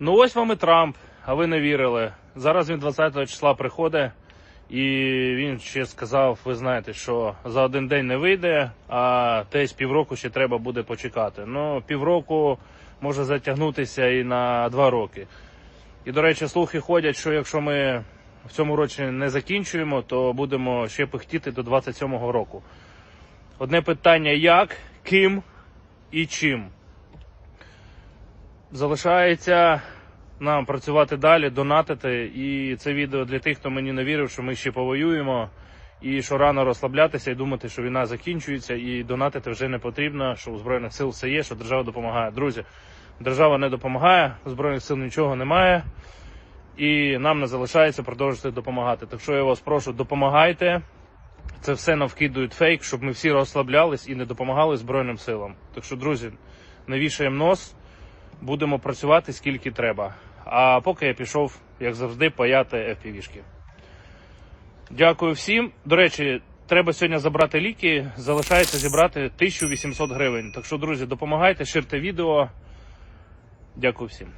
Ну ось вам і Трамп, а ви не вірили. Зараз він 20 числа приходить, і він ще сказав: ви знаєте, що за один день не вийде, а десь півроку ще треба буде почекати. Ну, півроку може затягнутися і на два роки. І, до речі, слухи ходять, що якщо ми в цьому році не закінчуємо, то будемо ще пихтіти до 27-го року. Одне питання: як, ким і чим. Залишається нам працювати далі, донатити. І це відео для тих, хто мені не вірив, що ми ще повоюємо, і що рано розслаблятися і думати, що війна закінчується, і донатити вже не потрібно, що у Збройних сил все є, що держава допомагає. Друзі, держава не допомагає, у Збройних сил нічого немає, і нам не залишається продовжувати допомагати. Так що я вас прошу, допомагайте. Це все навкидують фейк, щоб ми всі розслаблялись і не допомагали Збройним силам. Так що, друзі, навішаємо нос, будемо працювати скільки треба. А поки я пішов, як завжди, паяти FPV-шки. Дякую всім. До речі, треба сьогодні забрати ліки. Залишається зібрати 1800 гривень. Так що, друзі, допомагайте, ширте відео. Дякую всім.